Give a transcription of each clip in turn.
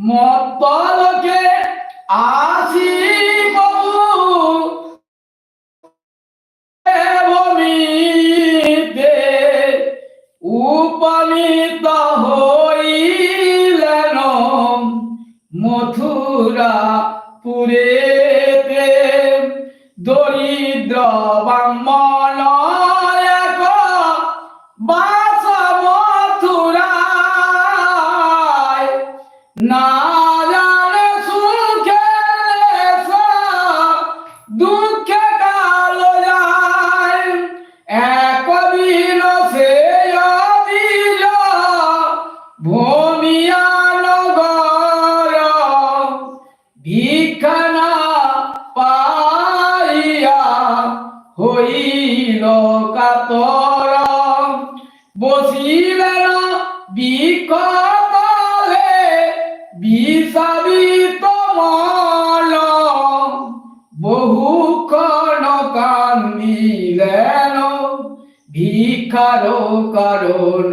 মত্তলকে আসি প্রভু ভূমিতে উপনীত হইলেন মথুরা পুরেতে দরিদ্র ব্রাহ্মণ এক বাস ভূমিয়া নগর ভিক্ষানা পাইয়া হইল কাতর। বসিলেন বিকতলে বিষাবিত মল। বহুক্ষণ কান্দিলেন ভিক্ষার কারণ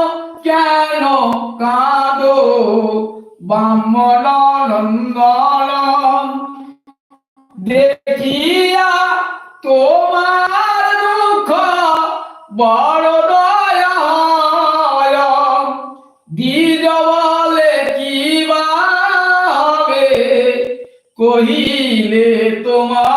কেন কাঁদো? বামন নন্দন। দেখিয়া তোমার দুঃখ বড় দয়া বলে কি ভাবে কহিলে তোমায়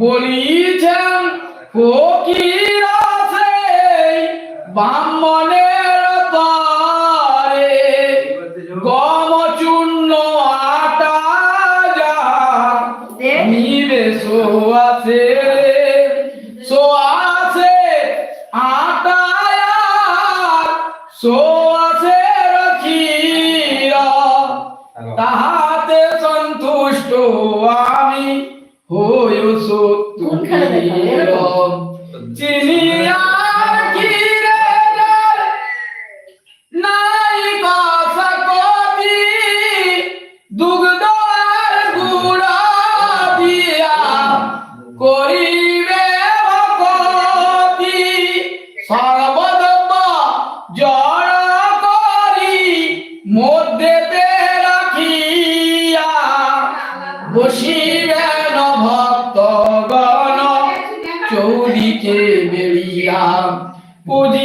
বলিছেন ফকির আছে ব্রাহ্মণের পারে গম চূর্ণ সো আছে আটা তাহা চৌদিকে বেরিয়া পুজিবে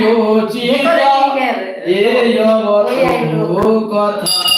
বিরোচিত এই অবস্থ কথা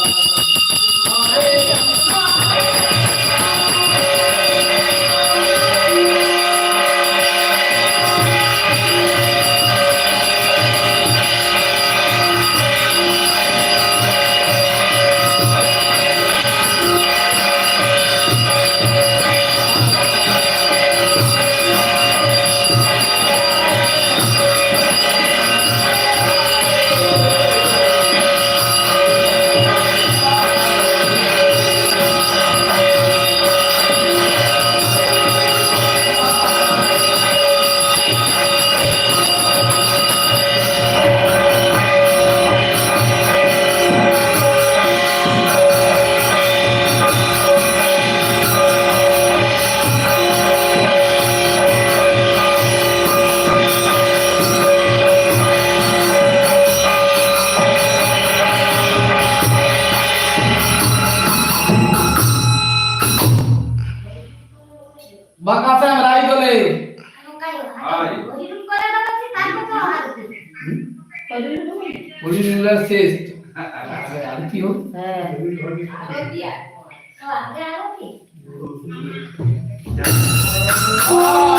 เออ